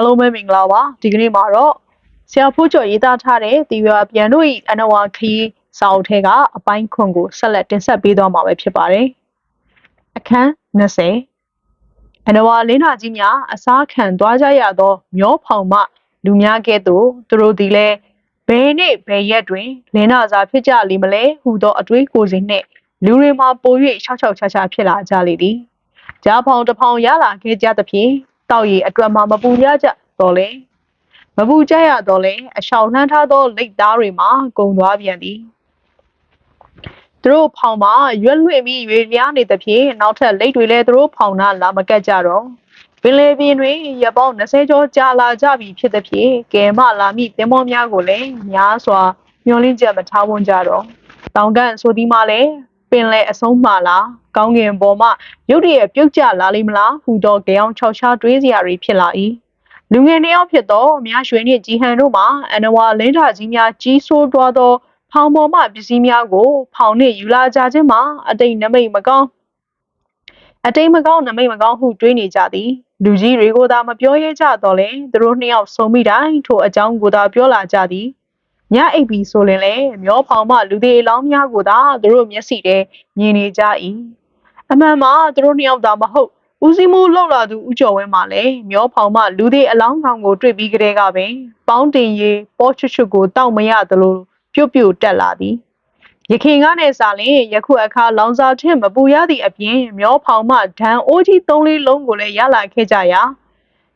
Hello မဲမင်္ဂလာပါဒီကနေ့မှာတော့ဆရာဖိုးကျော်ရေးသားထားတဲ့တီရွာပြန်တို့ဤအနဝါခီးစာအုပ်ထဲကအပိုင်းခွန်ကိုဆက်လက်တင်ဆက်ပေးသွားမှာပဲဖြစ်ပါတယ်အခန်း20အနဝါလင်းနာကြီးများအစားခံသွားကြရသော မျောဖောင်မှ လူများကဲ့သို့သူတို့သည်လည်းဘယ်နေ့ဘယ်ရက်တွင်လင်းနာစာဖြစ်ကြလိမ့်မလဲဟူသောအတွေးကိုယ်စဉ်နှင့်လူတွေမှာပို၍ရှောက်ရှောက်ချာချာဖြစ်လာကြလေသည်ကြားဖောင်တစ်ဖောင်ရလာခဲ့ကြသဖြင့် တောက်ရည်အတွက်မှမပူရကြတော့လေမပူကြရတော့လေအရှောင်လှမ်းထားသောလိတ်သားတွေမှာကုံသွားပြန်သည်သူတို့ဖောင်မှာရွက်လွှင့်ပြီးရွေလျားနေသဖြင့်နောက်ထပ်လိတ်တွေလည်းသူတို့ဖောင်နာလာမကတ်ကြတော့ပင်လေပြင်းတွင်ရပောင်း20ကျော်ကြာလာကြပြီဖြစ်သဖြင့်ကဲမလာမိသင်္ဘောများကိုလည်းများစွာမျောလင်းချက်မထားဝန်းကြတော့တောင်ကန်ဆိုဒီမှလည်း ပင်လေအဆုံးမှလာကောင်းကင်ပေါ်မှရုတ်တရက်ပြုတ်ကျလာလိမ့်မလားဟူသောကြောင်ချောက်ချားတွေးစရာတွေဖြစ်လာ၏လူငယ်နှစ်ယောက်ဖြစ်သောမြရွှေနှင့်ကြီးဟန်တို့မှအနဝါလင်းထာကြီးများကြီးဆိုးသွားသော ဖောင်ပေါ်မှပစ္စည်းများကိုဖောင်နှင့်ယူလာကြခြင်းမှာအတိတ်နမိတ်မကောင်းအတိတ်မကောင်းနမိတ်မကောင်းဟုတွေးနေကြသည်လူကြီးတွေကိုသာမပြောရဲကြတော့လေသူတို့နှစ်ယောက်ဆုံးမိတိုင်းထိုအကြောင်းကိုသာပြောလာကြသည် ညအိပ်ပြီးဆိုရင်လေမျောဖောင်မှလူသေးအလောင်းများကိုသာသူတို့မျက်စိထဲမြင်နေကြ၏အမှန်မှာသူတို့နှစ်ယောက်သာမဟုတ်ဦးစီးမှုလောက်လာသူဦးကျော်ဝင်းမှလည်းမျောဖောင်မှလူသေးအလောင်းကောင်ကိုတွေ့ပြီးကတည်းကပင်ပေါင်းတင်ရေးပေါ်ချွတ်ချွတ်ကိုတောက်မရသလိုပြုတ်ပြုတ်တက်လာသည်ရခင်ကနဲ့စာလင်ယခုအခါလောင်စာထင်းမပူရသည့်အပြင်မျောဖောင်မှဒံအိုးကြီးသုံးလေးလုံးကိုလည်းရလာခဲ့ကြရာ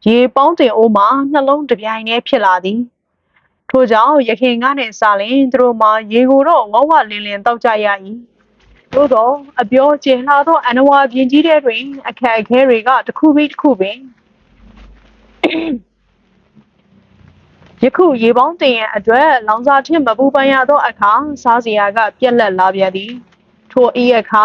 ရေပေါင်းတင်အိုးမှာနှလုံးတစ်ပြိုင်တည်းဖြစ်လာသည် ထို့ကြောင့်ရခင်ကနဲ့စာလင်သူတို့မှာရေကိုတော့ဝဝလင်းလင်းတောက်ကြရ၏သို့တော့အပြောကျင်လာသောအနဝါပြင်းကြီးတဲ့တွင် အခက်အခဲတွေကတစ်ခုပြီးတစ်ခုပင်ယခုရေပေါင်းတင်ရန်အတွက်လောင်စာထင်းမပူပန်ရသောအခါစားစရာက ပြက်လက်လာပြန်သည် ထိုဤအခါ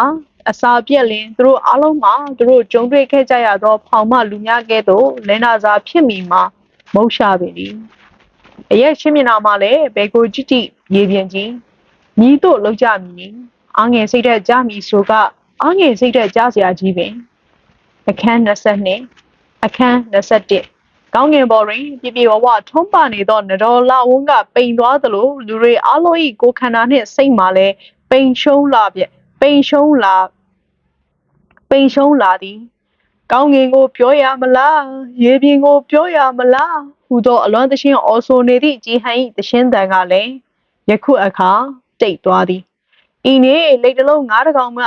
အစာပြက်လင်သူတို့အားလုံးမှာသူတို့ကြုံတွေ့ခဲ့ကြရသော ဖောင်မလူများကဲ့သို့လင်းနာစာဖြစ်မိမှာမဟုတ်ရှာပေသည် အရက်ရှင်းမျက်နှာမှာလည်းဘေကိုကြည့်ကြည့်ရေပြင်ကြီးညီတို့လောက်ကြမည်အားငယ်စိတ်သက်ကြမည်ဆိုကအားငယ်စိတ်သက်ကြစရာကြီးပင်အခန်း22အခန်း21ကောင်းငင်ပေါ်တွင်ပြပြဝဝထုံးပနေသောနတော်လာဝန်းကပိန်သွားသလိုလူတွေအလုံး၏ကိုခန္ဓာနှင့်စိတ်မှလည်းပိန်ရှုံးလာပြပိန်ရှုံးလာပိန်ရှုံးလာသည်ကောင်းငင်ကိုပြောရမလားရေပြင်ကိုပြောရမလား ဟူသောအလွမ်းသရှင်းအော်ဆိုနေသည့်ကြည်ဟန်၏သရှင်းတန်ကလည်းယခုအခါတိတ်သွားသည်ဤနေ့လိတ်တလုံးငါးတကောင်မှ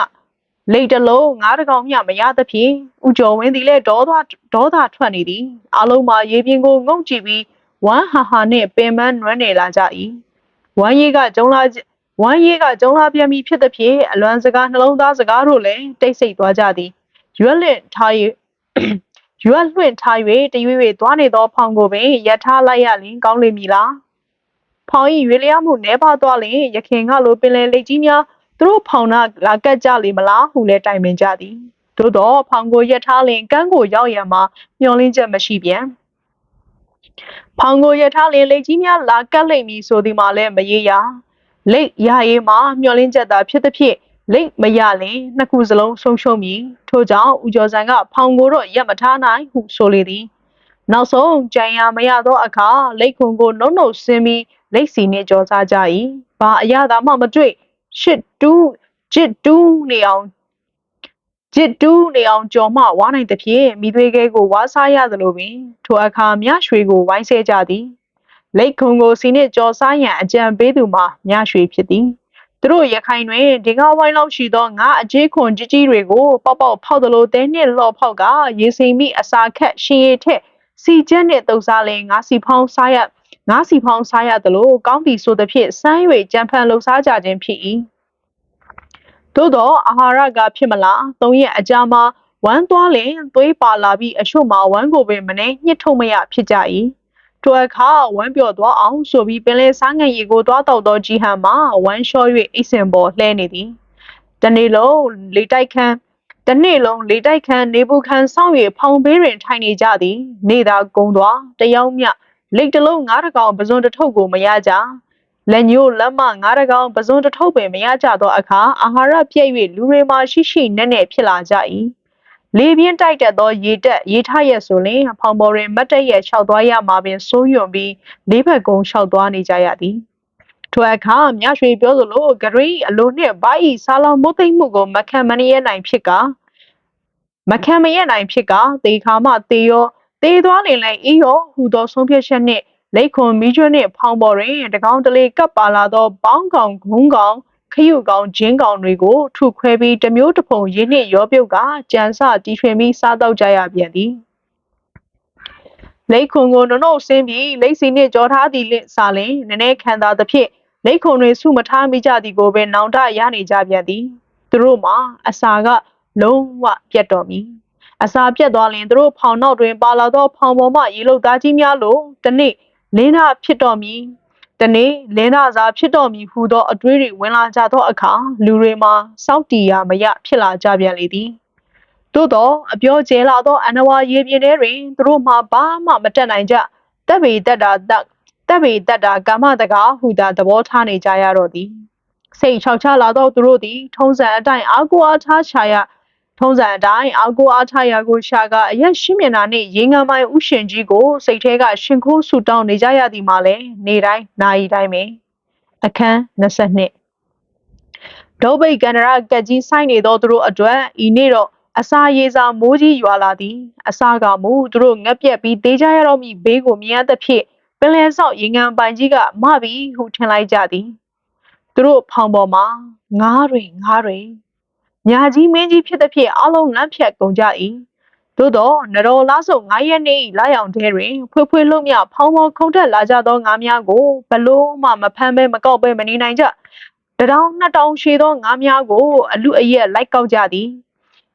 လိတ်တလုံးငါးတကောင်မျှမရသဖြင့်ဥကျော်ဝင်းသည်လည်းဒေါသဒေါသထွက်နေသည်အလုံးမှာရေပြင်ကိုငုံကြည့်ပြီးဝမ်းဟာဟာနှင့်ပင်ပန်းနွမ်းနေလာကြ၏ဝမ်းရည်ကကျုံလာဝမ်းရည်ကကျုံလာပြန်ပြီဖြစ်သဖြင့်အလွမ်းစကားနှလုံးသားစကားတို့လည်းတိတ်ဆိတ်သွားကြသည်ရွက်လင့်ထား၍ ရွက်လွှင့်ထား၍တရွေ့၍သွားနေသောဖောင်ကိုပင်ရထားလိုက်ရလင်ကောင်းလိမ့်မည်လားဖောင်၏ရွေလျားမှုနှဲပါသွားလင်ရခင်ကလိုပင်လယ်လိတ်ကြီးများသူတို့ဖောင်နာလာကတ်ကြလေမလားဟုလည်းတိုင်ပင်ကြသည်သို့တော့ဖောင်ကိုရက်ထားလင်ကန်းကိုရောက်ရန်မှာမျောလင်းချက်မရှိပြန်ဖောင်ကိုရက်ထားလင်လိတ်ကြီးများလာကတ်လိမ့်မည်ဆိုသည်မှလည်းမရေရာလိတ်ရရေးမှာမျောလင်းချက်သာဖြစ်သဖြင့် လိတ်မရလင်နှစ်ခုစလုံးဆုံးရှုံးမည်ထို့ကြောင့်ဦးကျော်စံကဖောင်ကိုတော့ရက်မထားနိုင်ဟုဆိုလေသည်နောက်ဆုံးကြံရမရသောအခါလိတ်ခွန်ကိုနှုတ်နှုတ်ဆင်းပြီးလိတ်စီနှင့်ကြော်စားကြ၏ဘာအရသာမှမတွေ့ရှစ်တူးဂျစ်တူးနေအောင်ဂျစ်တူးနေအောင်ကြော်မှဝါနိုင်သဖြင့်မိသွေးကဲကိုဝါစားရသလိုပင်ထိုအခါမြရွှေကိုဝိုင်းဆဲကြသည်လိတ်ခုံကိုစီနှင့်ကြော်စားရန်အကြံပေးသူမှာမြရွှေဖြစ်သည် သူတို့ရခိုင်တွင်ဒီကဝိုင်းလောက်ရှိသောငါအကျေးခွန်ကြီးကြီးတွေကိုပေါက်ပေါက်ဖောက်သလိုတဲနှင့်လော့ဖောက်ကရေစိမ်မိအစာခက်ရှင်ရည်ထက်စီကျက်နှင့်တုပ်စားလင်ငါစီဖောင်းစားရငါစီဖောင်းစားရသလိုကောင်းပြီဆိုသဖြင့်စမ်း၍ကြံဖန်လှုပ်ရှားကြခြင်းဖြစ်၏သို့သောအာဟာရကဖြစ်မလားသုံးရက်အကြာမှာဝမ်းသွားလင်သွေးပါလာပြီးအချို့မှာဝမ်းကိုပင်မနေညှစ်ထုတ်မရဖြစ်ကြ၏ ထိုအခါဝမ်းပြော့သွားအောင်ဆိုပြီးပင်လယ်စားငံရီကိုသွားတော့သောကြီးဟန်မှာဝမ်းလျှော့၍အိတ်စင်ပေါ်လှဲနေသည်တနေ့လုံးလေတိုက်ခန်းတနေ့လုံးလေတိုက်ခန်းနေပူခန်းစောင့်၍ဖောင်ဘေးတွင်ထိုင်နေကြသည် နေသာကုံသွားတယောက်မျှလိတ်တလုံးငါးတကောင်ပဇွန်တထုပ်ကိုမရကြလက်ညိုးလက်မငါးတကောင်ပဇွန်တထုပ်ပင်မရကြသောအခါအာဟာရပြည့်၍လူတွေမှာရှိရှိနဲ့နဲ့ဖြစ်လာကြ၏ လေပြင်းတိုက်တက်သောရေတက်ရေထရက်ဆိုလင်ဖောင်ပေါ်တွင်မတ်တက်ရက်လျှောက်သွားရမှာပင်စိုးရွံ့ပြီးလေးဘက်ကုန်းလျှောက်သွားနေကြရသည်ထိုအခါမြရွှေပြောသလိုဂရီအလိုနှင့်ဘာဤဆာလောင်မုတ်သိမ့်မှုကိုမခံမနရနိုင်ဖြစ်ကမခံမရနိုင်ဖြစ်ကတေခါမှတေရောတေသွားလင်လည်းအေးရောဟူသောဆုံးဖြတ်ချက်နှင့်လိတ်ခွန်မီးကျွန်းနှင့်ဖောင်ပေါ်တွင်တကောင်တလေကပ်ပါလာသောပေါင်းကောင်ဂုံးကောင် ခရုကောင်ဂျင်းကောင်တွေကိုထုခွဲပြီးတစ်မျိုးတစ်ဖုံရင်းနှင့်ရောပြုတ်ကကြံစတီထွင်ပြီးစားတော့ကြရပြန်သည်လိတ်ခွန်ကိုနုံနုံဆင်းပြီးလိတ်စီနှင့်ကြောထားသည်လင့်စာလင်နည်းနည်းခံသာသဖြင့်လိတ်ခွန်တွင်ဆုမထားမိကြသည်ကိုပင်နောင်တရနေကြပြန်သည်သူတို့မှာအစာကလုံးဝပြတ်တော်မူအစာပြတ်သွားလင်သူတို့ဖောင်နောက်တွင်ပါလာသောဖောင်ပေါ်မှရေလုတ်သားကြီးများလိုတနေ့လင်းနာဖြစ်တော်မူ တနေ့လင်းနာစာဖြစ်တော်မူဟုသောအတွေးတွေဝင်လာကြသောအခါလူတွေမှာစောင့်တီရမရဖြစ်လာကြပြန်လေသည်သို့သောအပြောကျဲလာသောအနဝါရေပြင်းထဲတွင်သူတို့မှဘာမှမတက်နိုင်ကြတပ်ပေတက်တာတက်တပ်ပေတက်တာကာမတကာဟူသာသဘောထားနေကြရတော့သည်စိတ်ချောက်ချလာသောသူတို့သည် ထုံးစံအတိုင်းအာကိုအားထားချရာ ထုံးစံအတိုင်းအာကိုအားထားရာကိုရှာကအရက်ရှင်းမျက်နှာနှင့်ရေငံမိုင်ဥရှင်ကြီးကိုစိတ်ထဲကရှင်ခိုးဆူတောင်းနေကြရသည်မှာလဲနေတိုင်းနာရီတိုင်းပဲအခန်း22ဒုဗိတ်ကန္နရကက်ကြီးဆိုင်နေသောသူတို့အတွက်ဤနေ့တော့အစာရေစာမိုးကြီးရွာလာသည်အစာကမူသူတို့ငက်ပြက်ပြီးတေးကြရတော့မိဘေးကိုမြင်ရသဖြင့်ပင်လယ်ဆောက်ရေငံပိုင်ကြီးကမပြီဟုထင်လိုက်ကြသည်သူတို့ဖောင်ပေါ်မှာငားတွေငားတွေ ညာကြီးမင်းကြီးဖြစ်သည်ဖြင့်အလုံးလန့်ဖြတ်ကုန်ကြ၏သို့တော့နတော်လားဆုံ9ရက်နေ့လာရောင်တဲတွင် ဖွေးဖွေးလုံးမြဖောင်းဖောင်းခုန်တက်လာကြသောငါးများကိုဘလို့မှမဖမ်းဘဲမကောက်ဘဲမနေနိုင်ကြတတောင်နှစ်တောင်ရှည်သောငါးများကို အလူအရက်လိုက်ကောက်ကြသည်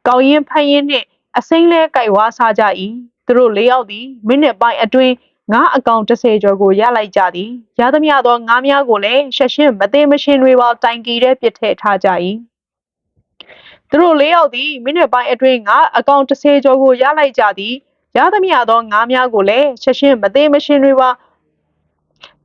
ကောက်ရင်ဖမ်းရင်နှင့်အစိမ့်လဲကြိုက်ဝါစားကြ၏သူတို့လေးယောက်သည်မိနစ်ပိုင်းအတွင်းငါးအကောင်30ကျော်ကိုရလိုက်ကြသည်ရသမျှသောငါးများကိုလည်းရှက်ရှင်းမသိမရှင်းတွေပါတိုင်ကီတဲ့ပြစ်ထည့်ထားကြ၏ သူတို့လေးယောက်သည်မိနစ်ပိုင်းအတွင်းငါးအကောင်30ကျော်ကိုရလိုက်ကြသည်ရသမျှသောငါးများကိုလည်းရှက်ရှင်းမသိမရှင်းတွေပါ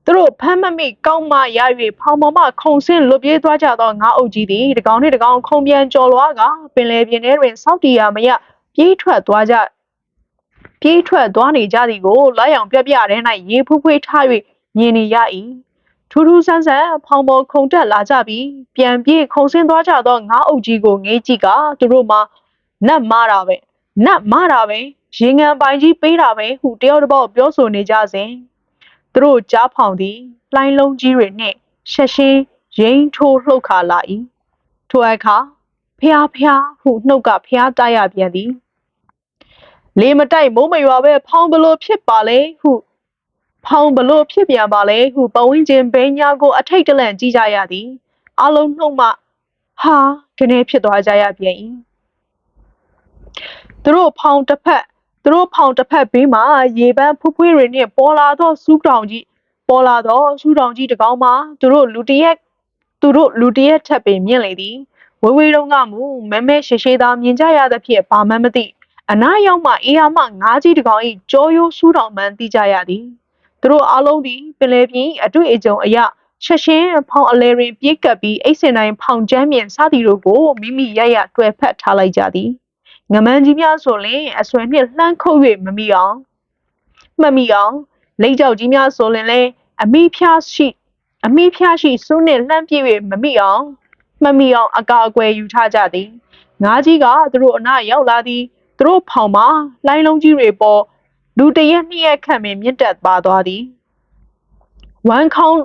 သူတို့ဖမ်းမမိကောင်းမှရ၍ဖောင်ပေါ်မှခုံဆင်းလွတ်ပြေးသွားကြသောငါးအုပ်ကြီးသည်တကောင်နှင့်တကောင်ခုံပြန်ကျော်လွားကပင်လယ်ပြင်ထဲတွင်စောင့်တီရမရပြေးထွက်သွားကြပြေးထွက်သွားနေကြသည်ကိုလိုက်အောင်ပြပြထဲ၌ရေဖူးဖွေးထား၍မြင်နေရ၏ ထူးထူးဆန်းဆန်းဖောင်ပေါ်ခုန်တက်လာကြပြီးပြန်ပြေးခုံဆင်းသွားကြသောငါးအုပ်ကြီးကိုငေးကြည့်ကသူတို့မှနတ်မားတာပဲနတ်မားတာပဲရေငံပိုင်ကြီးပေးတာပဲဟုတယောက်တစ်ပေါက်ပြောဆိုနေကြစဉ်သူတို့ကြားဖောင်သည်လှိုင်းလုံးကြီးတွေနှင့်ရှက်ရှင်းရိမ့်ထိုးလှုပ်ခါလာ၏ထိုအခါဖျားဖျားဟုနှုတ်ကဖျားတိုက်ရပြန်သည်လေမတိုက်မိုးမရွာပဲဖောင်ဘလို့ဖြစ်ပါလေဟု ဖောင်ဘလို့ဖြစ်ပြန်ပါလေဟုပဝင်းချင်းဘဲညာကိုအထိတ်တလန့်ကြည့်ကြရသည်အလုံးနှုတ်မှဟာကနေဖြစ်သွားကြရပြန်၏သူတို့ဖောင်တစ်ဖက်သူတို့ဖောင်တစ်ဖက်ဘေးမှာရေပန်းဖူးဖွေးတွေနှင့်ပေါ်လာသောစူးတောင်ကြီးပေါ်လာသောစူးတောင်ကြီးတစ်ကောင်မှာသူတို့လူတရက်သူတို့လူတရက်ထပ်ပင်မြင့်လေသည်ဝေဝေတုံးကမူမဲမဲရှေရှေသာမြင်ကြရသဖြင့်ဘာမှမသိအနားရောက်မှအေးရမှငါးကြီးတစ်ကောင်၏ကြောရိုးစူးတောင်မှန်းသိကြရသည် သူတို့အားလုံးသည်ပင်လယ်ပြင်အတွေ့အကြုံအရချက်ချင်းဖောင်အလဲတွင်ပြေးကပ်ပြီးအိတ်စင်တိုင်းဖောင်ကျမ်းမြန်စသည်တို့ကိုမိမိရရတွေ့ဖက်ထားလိုက်ကြသည်ငမန်းကြီးများဆိုရင်အဆွဲနှင့်လှမ်းခုတ်၍မမိအောင်မမိအောင်လိတ်ကြောက်ကြီးများဆိုရင်လည်းအမိဖျားရှိအမိဖျားရှိစွန်းနှင့်လှမ်းပြည့်၍မမိအောင်မမိအောင်အကာအကွယ်ယူထားကြသည်ငါးကြီးကသူတို့အနားရောက်လာသည်သူတို့ဖောင်မှာလှိုင်းလုံးကြီးတွေပေါ် လူတရက်နှစ်ရက်ခန့်ပင်မြင့်တက်ပါသွားသည်ဝမ်ခေါင်း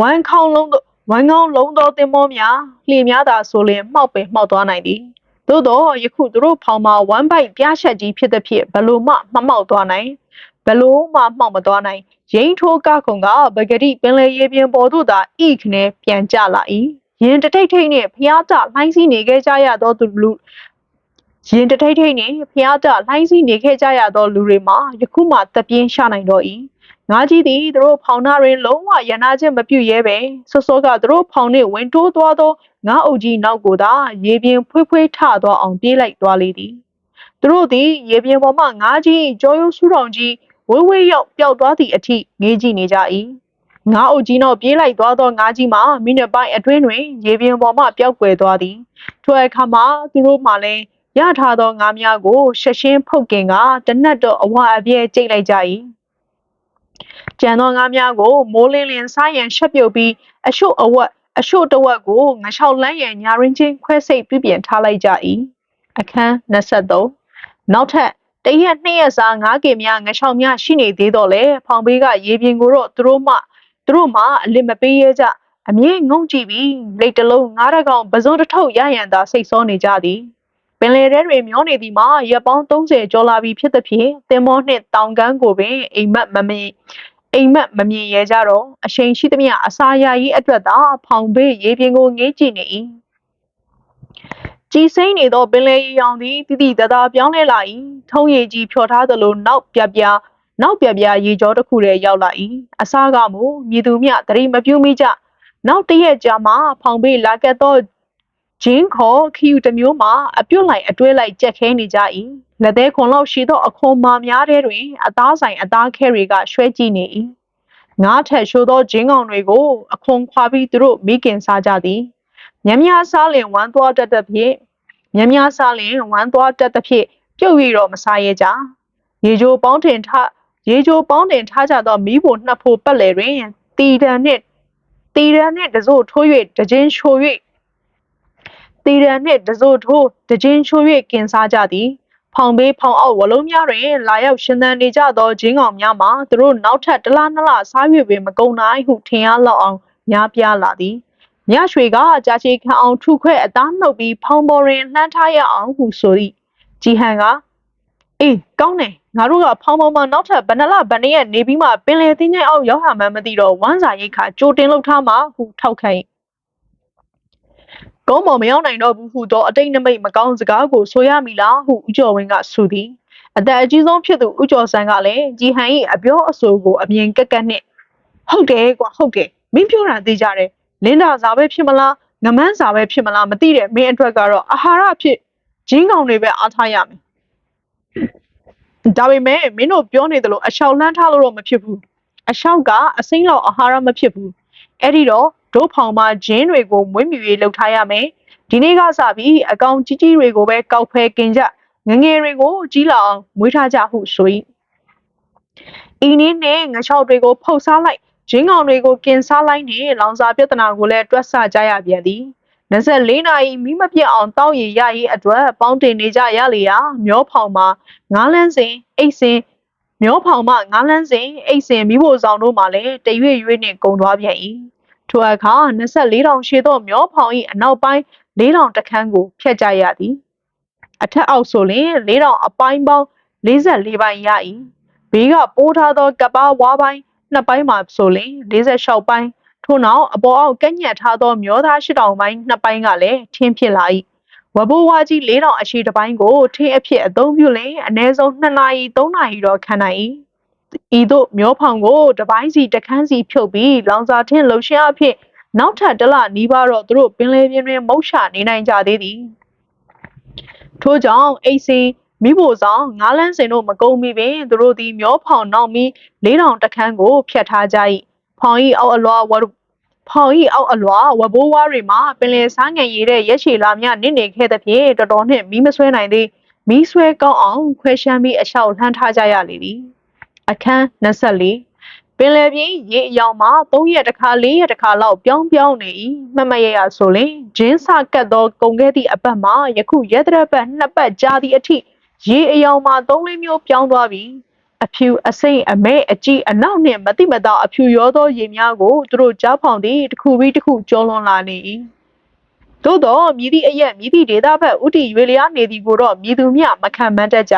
ဝမ်ခေါင်းလုံးဝမ်ခေါင်းလုံးသောတင်မောများလှေများသာဆိုလျင်မှောက်ပင်မှောက်သွားနိုင်သည်သို့တော့ယခုသူတို့ဖောင်မှာဝမ်ဘိုက်ပြားချက်ကြီးဖြစ်သည်ဖြင့်ဘလို့မှမမောက်သွားနိုင်ဘလို့မှမှောက်မသွားနိုင်ရင်းထိုးကခုံကပဂတိပင်လေရေပြင်ပေါ်သို့သာဣခနဲ့ပြန်ကျလာ၏ရင်တထိတ်ထိတ်နှင့်ဖျားတလှိုင်းစီးနေခဲ့ကြရသောသူလူ ရင်တထိတ်ထိတ်နှင့်ဖျားတလှိုင်းစီးနေခဲ့ကြရသောလူတွေမှာယခုမှတပြင်းရှာနိုင်တော့၏ငါကြီးသည်သူတို့ဖောင်နာတွင်လုံးဝရနာချင်းမပြုတ်ရဲပဲစောစောကသူတို့ဖောင်နှင့်ဝင်တိုးသွားသောငါအုပ်ကြီးနောက်ကိုသာရေပြင်ဖွေးဖွေးထသွားအောင်ပြေးလိုက်သွားလေသည်သူတို့သည်ရေပြင်ပေါ်မှငါကြီးကြောရိုးဆူတော်ကြီးဝေးဝေးရောက်ပျောက်သွားသည့်အထိငေးကြည့်နေကြ၏ငါအုပ်ကြီးနောက်ပြေးလိုက်သွားသောငါကြီးမှာမိနစ်ပိုင်းအတွင်းတွင်ရေပြင်ပေါ်မှပျောက်ကွယ်သွားသည်ထိုအခါမှာသူတို့မှလည်း ရထားသောငါးများကိုရှက်ရှင်းဖုတ်ကင်ကတနတ်တော့အဝအပြဲကျိတ်လိုက်ကြ၏ကြံသောငါးများကိုမိုးလင်းလင်းစားရန်ရှက်ပြုတ်ပြီးအရှုပ်အဝက်အရှုပ်တဝက်ကိုငချောက်လန်းရန်ညာရင်းချင်းခွဲစိတ်ပြပြင်ထားလိုက်ကြ၏အခန်း23နောက်ထပ်တရက်နှစ်ရက်စာငါးကင်များငချောက်များရှိနေသေးတော့လေဖောင်ဘေးကရေပြင်ကိုတော့သူတို့မှသူတို့မှအလစ်မပေးရကြအမြင့်ငုံကြည့်ပြီးလက်တလုံးငါးရကောင်ပဇွန်တစ်ထုပ်ရရန်သာစိတ်ဆောနေကြသည်ပ င်လယ်ထဲတွင်မျောနေသည်မှာရပ်ပေါင်း30ကျော်လာပြီဖြစ်သဖြင့်သင်္ဘောနှင့်တောင်ကမ်းကိုပင်အိမ်မက်မမြင်အိမ်မက်မမြင်ရကြတော့အရှိန်ရှိသမျှအစာရရေးအတွက်သာဖောင်ဘေးရေပြင်ကိုငေးကြည့်နေ၏ကြည်စိမ့်နေသောပင်လယ်ရေရောင်သည်တိတိတသားပြောင်းလဲလာ၏ထုံးရည်ကြီးဖြော်ထားသလိုနောက်ပြပြနောက်ပြပြရေကြောတစ်ခုတည်းရောက်လာ၏အစားကမူမြည်သူမြသတိမပြုမိကြနောက်တရက်ကြာမှဖောင်ဘေးလာကက်သော ဂျင်းခေါ်ခီယူတစ်မျိုးမှာအပြုတ်လိုက်အတွဲလိုက်ကြက်ခဲနေကြ၏လက်သေးခွန်လောက်ရှိသောအခွန်မာများထဲတွင် အသားဆိုင်အသားခဲတွေကရွှဲကြည့်နေ၏ငါးထက်ရှိုးသောဂျင်းကောင်တွေကိုအခွန်ခွာပြီးသူတို့မိခင်စားကြသည်ညမြစားလင်ဝမ်းသွားတတ်တဲ့ဖြင့်ညမြစားလင်ဝမ်းသွားတတ်တဲ့ဖြင့်ပြုတ်ရတော့မစားရကြရေချိုးပေါင်းတင်ထရေချိုးပေါင်းတင်ထားကြသောမိဖို့နှစ်ဖို့ပတ်လေတွင်တီတန်နှင့်တီရန်နှင့်တစို့ထိုး၍တခြင်းချို၍ တီရန်နှင့်တစို့ထိုးတခြင်းချို၍ကင်စားကြသည်ဖောင်ဘေးဖောင်အောက်ဝလုံးများတွင်လာရောက်ရှင်သန်နေကြသောဂျင်းကောင်များမှာသူတို့နောက်ထပ်တလားနှစ်လစား၍ပင်မကုန်နိုင်ဟုထင်ရလောက်အောင်များပြားလာသည်မြရွှေကကြာချီခံအောင်ထုခွဲအသားနှုတ်ပြီးဖောင်ပေါ်တွင်လှမ်းထားရအောင်ဟုဆိုသည်ကြည်ဟန်ကအေးကောင်းတယ်ငါတို့ကဖောင်ပေါ်မှာနောက်ထပ်ဘယ်နှလဘယ်နှစ်ရက်နေပြီးမှပင်လယ်သင်းကျိုင်းအောက်ရောက်ဟာမှန်းမသိတော့ဝမ်းစာရိတ်ခါကြိုတင်လုပ်ထားမှဟုထောက်ခံ၏ ကုန်းပေါ်မရောက်နိုင်တော့ဘူးဟုသောအတိတ်နမိတ်မကောင်းစကားကိုဆိုရမည်လားဟုဦးကျော်ဝင်းကဆိုသည်အသက်အကြီးဆုံးဖြစ်သူဦးကျော်စံကလည်းကြည်ဟန်၏အပြောအဆိုကိုအမြင်ကက်ကက်နှင့်ဟုတ်တယ်ကွာဟုတ်တယ်မင်းပြောတာသိကြတယ်လင်းတာစာပဲဖြစ်မလားငမန်းစာပဲဖြစ်မလားမသိတဲ့မင်းအတွက်ကတော့အာဟာရဖြစ်ဂျင်းကောင်တွေပဲအားထားရမယ်ဒါပေမဲ့မင်းတို့ပြောနေသလိုအလျှောက်လှမ်းထားလို့တော့မဖြစ်ဘူးအလျှောက်ကအစိမ့်လောက်အာဟာရမဖြစ်ဘူးအဲ့ဒီတော့ ဒို့ဖောင်မှာဂျင်းတွေကိုမွေးမြူရေးလုပ်ထားရမယ်ဒီနေ့ကစပြီးအကောင်ကြီးကြီးတွေကိုပဲကောက်ဖဲกินကြငငယ်တွေကိုကြီးလာအောင်မွေးထားကြဟုဆို၏ဤနည်းနဲ့ငချောက်တွေကိုဖုတ်စားလိုက်ဂျင်းကောင်တွေကိုกินစားလိုက်နဲ့လောင်စာပြဿနာကိုလည်းတွက်ဆကြရပြန်သည်24နာရီမိမပြတ်အောင်တောက်ရရရေးအတွက်ပေါင်းတင်နေကြရလေရာမျောဖောင်မှာငားလန်းစင်အိတ်စင်မျောဖောင်မှငားလန်းစင်အိတ်စင်မိဖို့ဆောင်တို့မှလည်းတရွေ့ရွေ့နှင့်ကုံသွားပြန်၏ ထိုအခါ24တောင်ရှည်သောမျောဖောင်၏အနောက်ပိုင်း၄တောင်တခန်းကိုဖျက်ကြရသည်အထက်အောက်ဆိုလျှင်၄တောင်အပိုင်းပေါင်း44ပိုင်းရ၏ဘေးကပိုးထားသောကပ္ပဝါပိုင်းနှစ်ပိုင်းမှာဆိုလျှင်46ပိုင်းထို့နောက်အပေါ်အောက်ကညှက်ထားသောမျောသား၈တောင်ပိုင်းနှစ်ပိုင်းကလည်းထင်းဖြစ်လာ၏ဝဘိုးဝါကြီး၄တောင်အရှိတစ်ပိုင်းကိုထင်းအဖြစ်အသုံးပြုလျင်အနည်းဆုံး2နာရီ3နာရီတော့ခံနိုင်၏ ဤသို့မျောဖောင်ကိုတပိုင်းစီတခန်းစီဖြုတ်ပြီးလောင်စာထင်းလှုပ်ရှားအဖြစ်နောက်ထပ်တလနီးပါးတော့သူတို့ပင်လယ်ပြင်တွင်မုတ်ချနေနိုင်ကြသေးသည်ထို့ကြောင့်အိတ်စင်မိဖို့ဆောင်ငါးလန်းစင်တို့မကုန်းမီပင်သူတို့သည်မျောဖောင်နောက်မီလေးတောင်တခန်းကိုဖျက်ထားကြ၏ဖောင်၏အောက်အလွာဝဖောင်၏အောက်အလွာဝဘိုးဝါးတွေမှာပင်လယ်စားငံရည်တဲ့ရက်ရှည်လာမြနစ်နေခဲ့သဖြင့်တော်တော်နှင့်မီးမဆွဲနိုင်သေးမီးဆွဲကောင်းအောင်ခွဲရှမ်းပြီးအလျှောက်လှမ်းထားကြရလေသည် အခန်း24ပင်လယ်ပြင်ရေအယောင်မှာ3ရက်တစ်ခါ4ရက်တစ်ခါလောက်ပြောင်းပြောင်းနေ၏မမရရဆိုလင်ဂျင်းစကတ်သောကုံခဲ့သည့်အပတ်မှာယခုရက်တရပတ်နှစ်ပတ်ကြာသည့်အထိရေအယောင်မှာ3လေးမျိုးပြောင်းသွားပြီအဖြူအစိမ့်အမဲအကြည့်အနောက်နှင့်မတိမတာအဖြူရောသောရေများကိုသူတို့ကြားဖောင်သည်တစ်ခုပြီးတစ်ခုကျော်လွန်လာနေ၏သို့သောမြည်သည့်အရက်မြည်သည့်ဒေသဘက်ဥတီရွေလျားနေသည်ကိုတော့မြည်သူမျှမခံမှန်းတတ်ကြ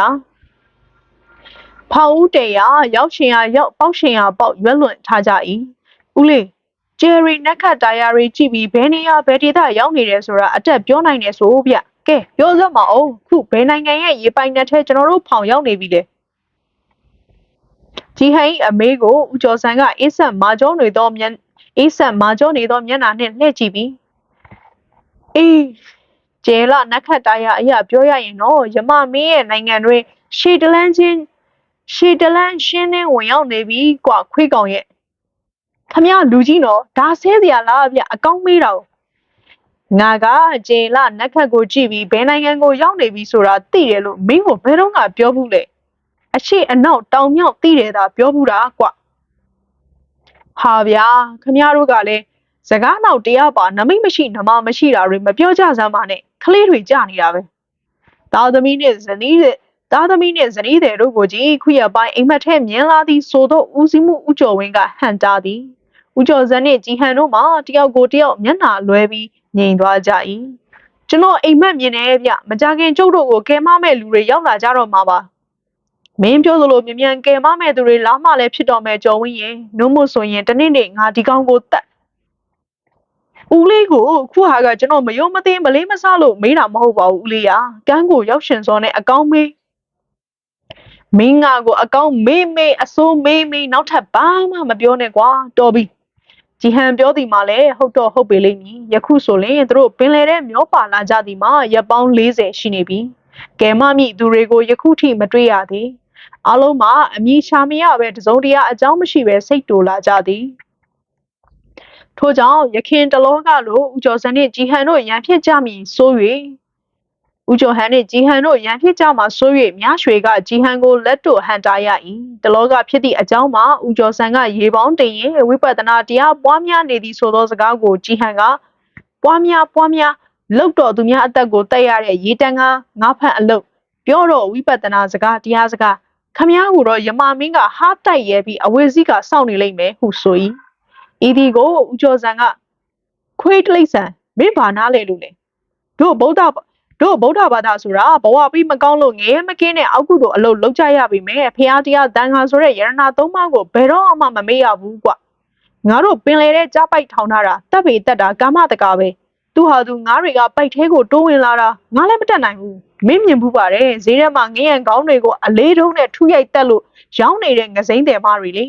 ဖောင်ဦးတေရရောက်ရှင်ရရောက်ပေါက်ရှင်ရပေါက်ရွက်လွန်ထားကြ၏ဦးလေးဂျယ်ရီနက်ခတ်တာယာရီကြည့်ပြီးဘယ်နေရာဘယ်ဒေသရောက်နေတယ်ဆိုတာအတက်ပြောနိုင်တယ်ဆိုဗျကဲပြောစမ်းမအောင်ခုဘယ်နိုင်ငံရဲ့ရေပိုင်နက်ထဲကျွန်တော်တို့ဖောင်ရောက်နေပြီလေကြီးဟန်အမေကိုဦးကျော်ဆန်းကအေးဆက်မာကျောနေသောမျက်အေးဆက်မာကျောနေသောမျက်နှာနှင့်လှည့်ကြည့်ပြီးအေးကျဲလာနက်ခတ်တာယာအရာပြောရရင်တော့ယမမင်းရဲ့နိုင်ငံတွင်ရှေတလန်းချင်း ရှေတလန်းရှင်းနှင်းဝင်ရောက်နေပြီကွာခွေးကောင်ရဲ့ခမရလူကြီးနော်ဒါဆဲစရာလားဗျအကောင်းမေးတာငါကကျေလနက်ခတ်ကိုကြည့်ပြီးဘယ်နိုင်ငံကိုရောက်နေပြီဆိုတာသိတယ်လို့မင်းကိုဘယ်တော့မှပြောဘူးလေအရှိအနောက်တောင်မြောက်သိတယ်သာပြောဘူးတာကွဟာဗျာခမရတို့ကလည်းစကားနောက်တရားပါနမိတ်မရှိနမမရှိတာတွေမပြောကြစမ်းပါနဲ့ကလေးတွေကြနေတာပဲသားသမီးနဲ့ဇနီးတဲ့ သားသမီးနဲ့ဇနီးတဲ့တို့ကိုကြည့်ခုရပိုင်းအိမ်မက်ထဲမြင်လာသည်ဆိုတော့ဦးစီးမှုဦးကျော်ဝင်းကဟန်တာသည်ဦးကျော်စန်းနဲ့ကြည်ဟန်တို့မှတယောက်ကိုတယောက်မျက်နှာလွဲပြီးငြိမ်သွားကြ၏ကျွန်တော်အိမ်မက်မြင်တယ်ဗျမကြခင်ကျုပ်တို့ကိုကဲမမဲ့လူတွေရောက်လာကြတော့မှာပါမင်းပြောသလိုမြ мян ကဲမမဲ့သူတွေလာမှလည်းဖြစ်တော်မယ်ကျော်ဝင်းရင်နှုံးမို့ဆိုရင်တနေ့နေ့ငါဒီကောင်ကိုတတ်ဦးလေးကိုခုဟာကကျွန်တော်မယုံမသိမလေးမဆလို့မေးတာမဟုတ်ပါဘူးဦးလေးရာကန်းကိုရောက်ရှင်စောနဲ့အကောင်းမေး မင်းငါကိုအကောင်းမေးမေးအစိုးမေးမေးနောက်ထပ်ဘာမှမပြောနဲ့ကွာတော်ပြီဂျီဟန်ပြောသည်မှာလည်းဟုတ်တော့ဟုတ်ပေလိမ့်မည်ယခုဆိုရင်သူတို့ပင်လယ်ထဲမျောပါလာကြသည်မှာရပ်ပေါင်း40ရှိနေပြီကဲမမိသူတွေကိုယခုထိမတွေ့ရသေးအလုံးမှာအမိရှာမရပဲတစုံတရာအကြောင်းမရှိပဲစိတ်တူလာကြသည်ထို့ကြောင့်ယခင်တလောကလိုဦးကျော်စံနှင့်ကြည်ဟန်တို့ရန်ဖြစ်ကြမည်ဆို၍ ဦးကျော်ဟန်နှင့်ကြည်ဟန်တို့ရန်ဖြစ်ကြမှာဆို၍မြရွှေကကြည်ဟန်ကိုလက်တို့ဟန်တာရ၏တလောကဖြစ်သည့်အကြောင်းမှာဦးကျော်စံကရေပေါင်းတင်ရင်ဝိပဿနာတရားပွားများနေသည်ဆိုသောစကားကိုကြည်ဟန်ကပွားများပွားများလောက်တော်သူများအသက်ကိုတက်ရတဲ့ရေတန်းကားငါးဖက်အလုတ်ပြောတော့ဝိပဿနာစကားတရားစကားခမ ्या ကိုတော့ယမမင်းကဟားတိုက်ရဲပြီးအဝေစီးကစောင့်နေလိမ့်မယ်ဟုဆို၏ဤဒီကိုဦးကျော်စံကခွေးတိလိษံမင်းဘာနာလဲလို့လဲတို့ဗုဒ္ဓ တို့ဗုဒ္ဓဘာသာဆိုတာဘဝပြီးမကောင်းလို့ငရဲမကင်းတဲ့အောက်ကုသို့အလုပ်လုပ်ကြရပြီမဲ့ဖះတရားတန်ခါဆိုတဲ့ယရနာသုံးပါးကိုဘယ်တော့မှမမေ့ရဘူးကွငါတို့ပင်လေတဲ့ကြားပိုက်ထောင်ထားတာတပ်ပေတက်တာကာမတကာပဲသူဟာသူငါးတွေကပိုက်သေးကိုတိုးဝင်လာတာငါလည်းမတက်နိုင်ဘူးမင်းမြင်ဘူးပါတယ်ဈေးထဲမှာငရံကောင်းတွေကိုအလေးထုံးနဲ့ထုရိုက်တက်လို့ရောင်းနေတဲ့ငစိမ့်တယ်မတွေလေ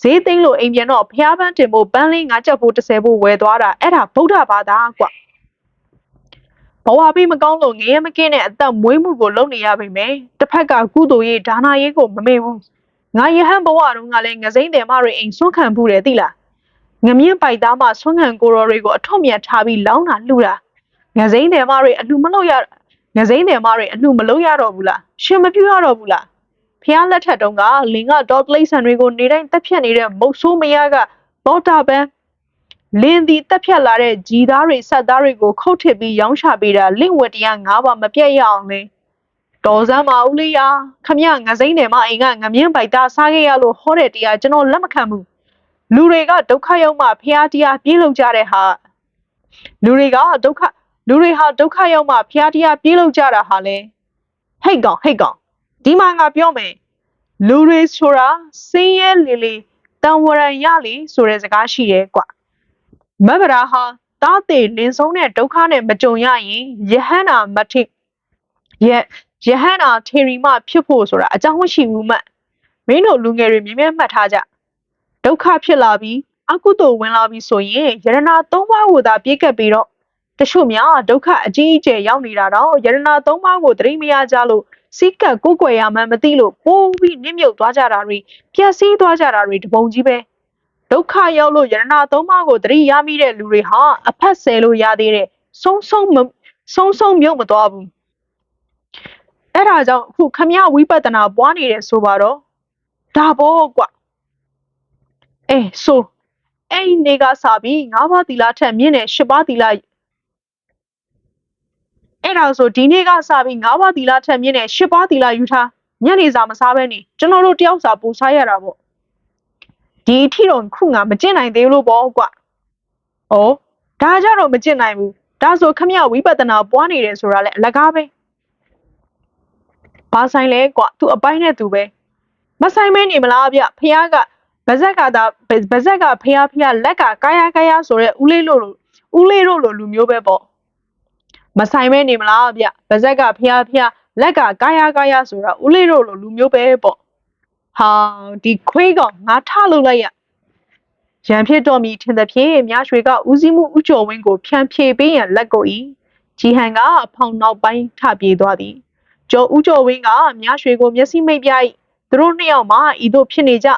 ဈေးသိမ်းလို့အိမ်ပြန်တော့ဖျားပန်းတင်ဖို့ပန်းလေးငါချက်ဖို့30ဖို့ဝယ်သွားတာအဲ့ဒါဗုဒ္ဓဘာသာကွ ဘဝပြီးမကောင်းလို့ငရဲမကင်းတဲ့အသက်မွေးမှုကိုလုပ်နေရပါမယ်တစ်ဖက်ကကုသိုလ်ရေးဒါနာရေးကိုမမေ့ဘူးငါယဟန်ဘဝတုန်းကလည်းငစိမ့်တယ်မတွေအိမ်ဆွန့်ခံဘူးတယ်သိလားငမြင့်ပိုက်သားမှဆွမ်းခံကိုရော်တွေကိုအထွတ်မြတ်ထားပြီးလောင်းတာလှူတာငစိမ့်တယ်မတွေအလှမလုပ်ရငစိမ့်တယ်မတွေအလှမလုပ်ရတော့ဘူးလားရှင်မပြူရတော့ဘူးလားဖះလက်ထက်တုန်းကလင်ကဒေါ်တလိဆန်တွေကိုနေတိုင်းတက်ဖြတ်နေတဲ့မုတ်ဆိုးမရကဘောတာပန်း လင်းသည်တက်ဖြတ်လာတဲ့ဂျီသားတွေဆက်သားတွေကိုခုတ်ထစ်ပြီးရောင်းချပေးတာလင့်ဝက်တရား၅ပါးမပြတ်ရအောင်လေတော်စမ်းပါဦးလေးယာခမငစိမ့်တယ်မအိမ်ကငမြင့်ပိုက်သားစားခဲ့ရလို့ဟောတဲ့တရားကျွန်တော်လက်မခံဘူးလူတွေကဒုက္ခရောက်မှဖះတရားပြေးလုံကြတဲ့ဟာလူတွေကဒုက္ခလူတွေဟာဒုက္ခရောက်မှဖះတရားပြေးလုံကြတာဟာလေဟိတ်ကောင်ဟိတ်ကောင်ဒီမှာငါပြောမယ်လူတွေဆိုတာစင်းရဲလေလေတန်ဝရံရလေဆိုတဲ့စကားရှိတယ်ကွ မဗရာဟာတားတေလင်းဆုံးတဲ့ဒုက္ခနဲ့မကြုံရရင်ယဟန္တာမထိယယဟန္တာထေရီမဖြစ်ဖို့ဆိုတာအကြောင်းမရှိဘူးမမင်းတို့လူငယ်တွေမြင်မြတ်မှတ်ထားကြဒုက္ခဖြစ်လာပြီးအကုသိုလ်ဝင်လာပြီးဆိုရင်ယရနာ၃ပါးကိုသာပြေးကပ်ပြီးတော့တချို့များဒုက္ခအကြီးအကျယ်ရောက်နေတာတော့ယရနာ၃ပါးကိုသတိမရကြလို့စီးကပ်ကိုယ်ွယ်ရမှန်းမသိလို့ပိုးပြီးနစ်မြုပ်သွားကြတာတွေပျက်စီးသွားကြတာတွေတပုံကြီးပဲ ဒုက္ခရောက်လို့ယရနာသုံးပါးကိုသတိရမိတဲ့လူတွေဟာအဖက်ဆယ်လို့ရသေးတယ်ဆုံးဆုံးမဆုံးဆုံးမြုပ်မသွားဘူးအဲ့ဒါကြောင့်အခုခမရဝိပဿနာပွားနေတယ်ဆိုပါတော့ဒါပေါ့ကွအေးဆိုအဲ့ဒီနေကစပြီး၅ပါးသီလထက်မြင့်တဲ့၈ပါးသီလအဲ့ဒါဆိုဒီနေ့ကစပြီး၅ပါးသီလထက်မြင့်တဲ့၈ပါးသီလယူထားညနေစာမစားဘဲနေကျွန်တော်တို့တယောက်စာပူစားရတာပေါ့ ဒီအထိတော့ခုငါမကျင့်နိုင်သေးလို့ပေါ့ကွ။ဩဒါကြတော့မကျင့်နိုင်ဘူး။ဒါဆိုခမရဝိပဿနာပွားနေတယ်ဆိုတာလည်းအလကားပဲ။ဘာဆိုင်လဲကွသူအပိုင်းနဲ့သူပဲ။မဆိုင်မဲနေမလားဗျဖះကဗဇက်ကသာဗဇက်ကဖះဖះလက်ကကာယကာယဆိုတဲ့ဦးလေးလို့ဦးလေးတို့လိုလူမျိုးပဲပေါ့မဆိုင်မဲနေမလားဗျဗဇက်ကဖျားဖျားလက်ကကာယကာယဆိုတာဦးလေးတို့လိုလူမျိုးပဲပေါ့ ဟာဒီခွေးကောင်ငါထလို့လိုက်ရရန်ဖြစ်တော်မီထင်သဖြင့်မြရွှေကဦးစီးမှုဥကျော်ဝင်းကိုဖြန့်ဖြေပေးရန်လက်ကိုဤဂျီဟန်ကဖောင်နောက်ပိုင်းထပြေးသွားသည်ကျော်ဦးကျော်ဝင်းကမြရွှေကိုမျက်စိမိတ်ပြ၏သူတို့နှစ်ယောက်မှဤသို့ဖြစ်နေကြ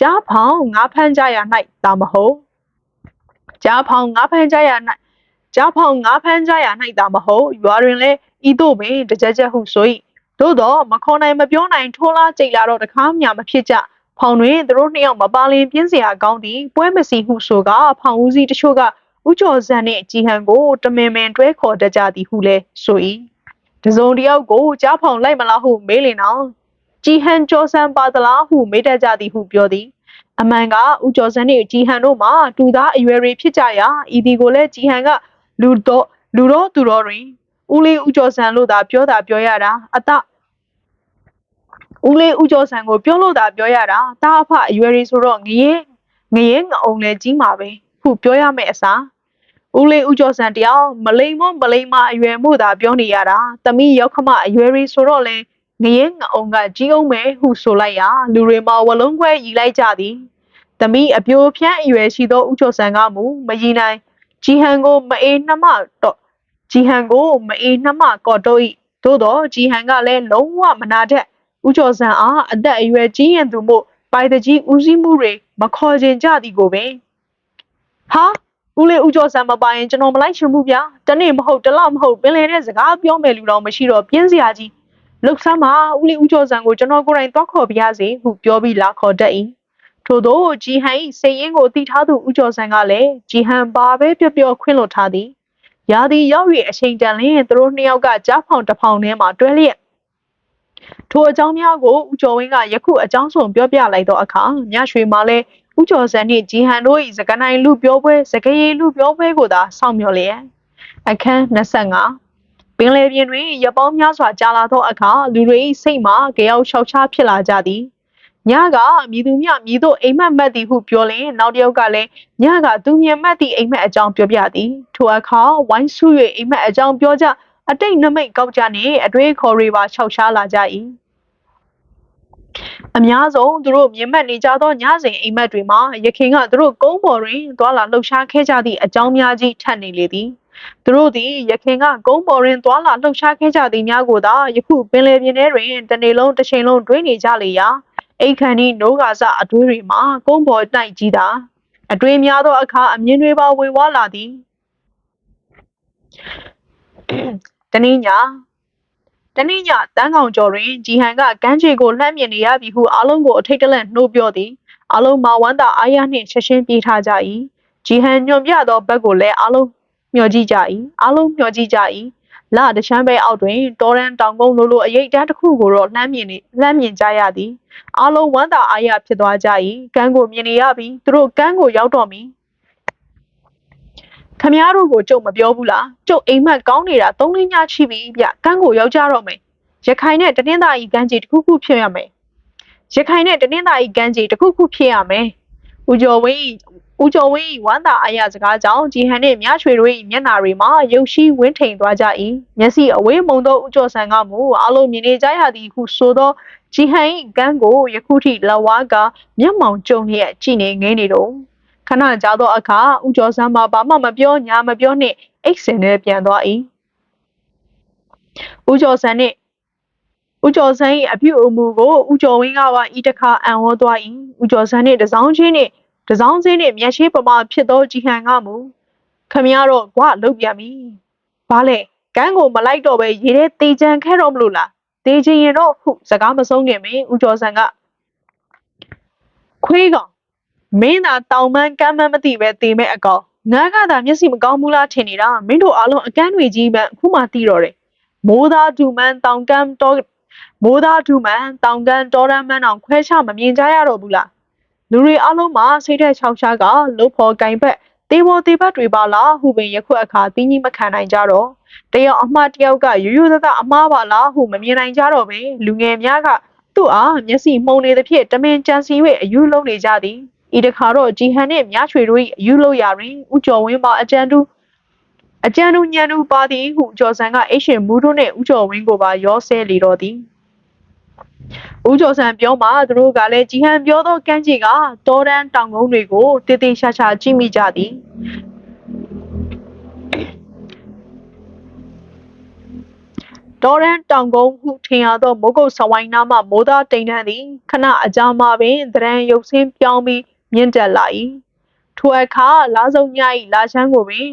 ကြားဖောင်ငါဖမ်းကြရ၌တာမဟုတ်ကြားဖောင်ငါဖမ်းကြရကြားဖောင်ငါးဖမ်းကြရ၌သာမဟုတ်ရွာတွင်လည်းဤသို့ပင်တကြကြဟုဆို၏ သို့တော့မခေါ်နိုင်မပြောနိုင်ထိုးလားကြိတ်လာတော့တခါမှမဖြစ်ကြဖောင်တွင်သူတို့နှစ်ယောက်မပါလင်ပြင်းစရာကောင်းသည်ပွဲမစီဟုဆိုကဖောင်ဦးစီးတချို့ကဥကျော်စံနှင့်ကြည်ဟန်ကိုတမင်မင်တွဲခေါ်တတ်ကြသည်ဟုလည်းဆို၏တစုံတယောက်ကိုကြားဖောင်လိုက်မလားဟုမေးလင်အောင်ကြည်ဟန်ကျော်စံပါသလားဟုမေးတတ်ကြသည်ဟုပြောသည်အမှန်ကဦးကျော်စံနှင့်ကြည်ဟန်တို့မှာတူသားအရွယ်တွေဖြစ်ကြရာဤဒီကိုလည်းကြည်ဟန်ကလူတော့လူတော့သူတော်တွင် ဦးလေးဦးကျော်စံလို့သာပြောတာပြောရတာအတဦးလေးဦးကျော်စံကိုပြောလို့သာပြောရတာတာအဖအရွယ်တွေဆိုတော့ငရဲငရဲငအောင်လဲကြီးမှာပဲခုပြောရမယ့်အစားဦးလေးဦးကျော်စံတယောက်မလိမ်မမလိမ်မအရွယ်မှုသာပြောနေရတာတမိရောက်ခမအရွယ်တွေဆိုတော့လဲငရဲငအောင်ကကြီးအောင်မယ်ဟုဆိုလိုက်ရာလူတွေမှာဝလုံးခွဲရီလိုက်ကြသည်တမိအပြိုဖြန်းအရွယ်ရှိသောဦးကျော်စံကမူမရီနိုင်ဂျီဟန်ကိုမအေးနှမတော့ ဂျီဟန်ကိုမအေးနှမကော့တော့ဤသို့တော့ဂျီဟန်ကလည်းလုံးဝမနာတတ်ဦးကျော်စံအားအသက်အရွယ်ကြီးရင်သူမို့ပိုင်တကြီးဦးစီးမှုတွေမခေါ်ခြင်းကြသည်ကိုပင်ဟာဦးလေးဦးကျော်စံမပိုင်ရင်ကျွန်တော်မလိုက်ချင်ဘူးဗျာတနေ့မဟုတ်တလမဟုတ်ပင်လေတဲ့စကားပြောမယ်လူတော်မရှိတော့ပြင်းစရာကြီးလှုပ်ဆမ်းမှာဦးလေးဦးကျော်စံကိုကျွန်တော်ကိုယ်တိုင်တွားခေါ်ပြရစီဟုပြောပြီးလာခေါ်တတ်၏ထို့သောဂျီဟန်၏စိတ်ရင်းကိုသိထားသူဦးကျော်စံကလည်းဂျီဟန်ပါပဲပြောပြောခွင့်လွတ်ထားသည် ရာသီရောက်၍အချိန်တန်လျင်သူတို့နှစ်ယောက်ကကြားဖောင်တစ်ဖောင်ထဲမှာတွဲလျက်ထိုအကြောင်းများကိုဦးကျော်ဝင်းကယခုအကြောင်းဆုံးပြောပြလိုက်သောအခါမြရွှေမှလည်းဦးကျော်စံနှင့်ဂျီဟန်တို့၏စကနိုင်လူပြောပွဲစကရေလူပြောပွဲကိုသာစောင့်မျှော်လျက်အခန်း25ပင်လယ်ပြင်တွင်ရပောင်းများစွာကြာလာသောအခါလူတွေ၏စိတ်မှာကြောက်လျှောက်ချဖြစ်လာကြသည် ညကမြည်သူမြမြည်တို့အိမ်မက်မက်သည်ဟုပြောလျင်နောက်တစ်ယောက်ကလည်းညကသူမြင်မက်သည့်အိမ်မက်အကြောင်းပြောပြသည်ထိုအခါဝိုင်းဆူ၍အိမ်မက်အကြောင်းပြောကြအတိတ်နမိတ်ကောက်ကြနှင့်အတွေးခေါ်တွေပါခြောက်ရှားလာကြ၏အများဆုံးသူတို့မြင်မှတ်နေကြသောညစဉ်အိမ်မက်တွေမှာရခင်ကသူတို့ကုန်းပေါ်တွင်သွာလာလှုပ်ရှားခဲ့ကြသည့်အကြောင်းများကြီးထပ်နေလေသည်သူတို့သည်ရခင်ကကုန်းပေါ်တွင်သွာလာလှုပ်ရှားခဲ့ကြသည်များကိုသာယခုပင်လယ်ပြင်ထဲတွင်တနေ့လုံးတစ်ချိန်လုံးတွေးနေကြလေရာ အိတ်ခန်ဤနိုးကာစအတွေးတွေမှာကုန်းပေါ်တိုက်ကြီးတာအတွေးများသောအခါအမြင်တွေပါဝေဝါးလာသည်တနည်းညာတနေ့ညတန်းကောင်ကျော်တွင်ဂျီဟန်ကကမ်းခြေကိုလှမ်းမြင်နေရပြီဟုအားလုံးကိုအထိတ်တလန့်နှိုးပြောသည်အားလုံးမှာဝမ်းသာအားရနှင့်ချက်ချင်းပြေးထားကြ၏ဂျီဟန်ညွန်ပြသောဘက်ကိုလည်းအားလုံးမျှော်ကြည့်ကြ၏အားလုံးမျှော်ကြည့်ကြ၏ လတချမ်းပဲအောက်တွင်တောရန်တောင်ကုန်းလိုလိုအရိတ်တန်းတစ်ခုကိုတော့လှမ်းမြင်နေလှမ်းမြင်ကြရသည်အားလုံးဝမ်းသာအားရဖြစ်သွားကြ၏ကမ်းကိုမြင်နေရပြီသူတို့ကမ်းကိုရောက်တော့မီခမားတို့ကိုကျုပ်မပြောဘူးလားကျုပ်အိမ်မက်ကောင်းနေတာသုံးလေးညရှိပြီဗျကန်းကိုရောက်ကြတော့မယ်ရခိုင်နဲ့တနင်္သာရီကန်းကြီးတစ်ခုခုဖြစ်ရမယ်ရခိုင်နဲ့တနင်္သာရီကန်းကြီးတစ်ခုခုဖြစ်ရမယ်ဦးကျော်ဝင်း ဦးကျော်ဝင်းဝမ်းသာအားရစကားကြောင့်ဂျီဟန်နှင့်မြရွှေတို့၏မျက်နာတွေမှာရုပ်ရှိဝင်းထိန်သွားကြ၏မျက်စိအဝေးမုံသောဦးကျော်ဆန်ကမူအလုံးမြင်နေကြရသည်ဟုဆိုသောဂျီဟန်၏ကန်းကိုယခုထိလဝါကမျက်မှောင်ကျုံလျက်ကြည်နေငင်းနေတော့ခဏကြာသောအခါဦးကျော်စမ်းမဘာမှမပြောညာမပြောနှင့်အိတ်စင်နဲ့ပြန်သွား၏ဦးကျော်စန်းနှင့်ဦးကျော်စန်း၏အပြုအမူကိုဦးကျော်ဝင်းကပါဤတခါအံ့ဩသွား၏ဦးကျော်စန်းနှင့်တစောင်းချင်းနှင့် တစောင်းစင်းနှင့်မျက်ရှိပမာဖြစ်သောကြည်ဟန်ကမူခမရတော့ကွာလုတ်ပြန်ပြီဘာလဲကန်းကိုမလိုက်တော့ပဲရေထဲတေချန်ခဲ့တော့မလို့လားတေချင်ရင်တော့ဟုစကားမဆုံးခင်ပင်ဦးကျော်စံကခွေးကောင်မင်းသာတောင်ပန်းကမ်းပန်းမသိပဲတေမဲ့အကောင်ငါကသာမျက်စိမကောင်းဘူးလားထင်နေတာမင်းတို့အားလုံးအကန်းတွေကြီးမှအခုမှသိတော့တယ်မိုးသားဒူမန်တောင်ကမ်းတော့မိုးသားဒူမန်တောင်ကမ်းတော်ရမ်းမန်းအောင်ခွဲခြားမမြင်ကြရတော့ဘူးလား လူတွေအားလုံးမှာစိတ်ထက်ချောက်ရှားကလှုပ်ဖော်ကင်ဘက်တေဘောတေဘတ်တွေပါလားဟုပင်ယခုအခါတင်းကြီးမခံနိုင်ကြတော့တယောက်အမှားတယောက်ကရိုးရိုးသားသားအမှားပါလားဟုမမြင်နိုင်ကြတော့ပင်လူငယ်များကသူ့အားမျက်စိမှုန်နေသဖြင့်တမင်ကြံစီ၍အယူလုံးနေကြသည်ဤတခါတော့ဂျီဟန်နှင့်မြချွေတို့၏အယူလို့ရာတွင်ဥကျော်ဝင်းမှအကြံတူအကြံတူညံတူပါသည်ဟုကျော်စံကအိရှင်မူတို့နှင့်ဥကျော်ဝင်းကိုပါရောဆဲလေတော့သည် ဦးကျော်ဆန်ပြောမှသူတို့ကလည်းဂျီဟန်ပြောသောကမ်းခြေကတောတန်းတောင်ကုန်းတွေကိုတေးသေးရှာရှာကြည့်မိကြသည်တော်ရန်တောင်ကုန်းဟုထင်ရသောမိုးကုတ်စဝိုင်းနားမှမိုးသားတိမ်နှံသည်ခဏအကြာမှပင်သရံရုပ်ဆင်းပြောင်းပြီးမြင့်တက်လာ၏ထိုအခါလာစုံည၏လာချမ်းကိုပင်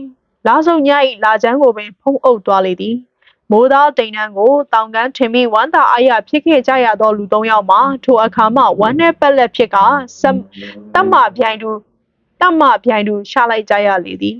လာဆုံည၏လာချမ်းကိုပင်ဖုံးအုပ်သွားလေသည် မိုးသားတိမ်နှန်းကိုတောင်ကန်းထင်ပြီးဝမ်းသာအားရဖြစ်ခဲ့ကြရသောလူသုံးယောက်မှာထိုအခါမှဝမ်းနဲ့ပက်လက်ဖြစ်ကဆက်တတ်မှပြိုင်သူတတ်မှပြိုင်သူရှာလိုက်ကြရလေသည်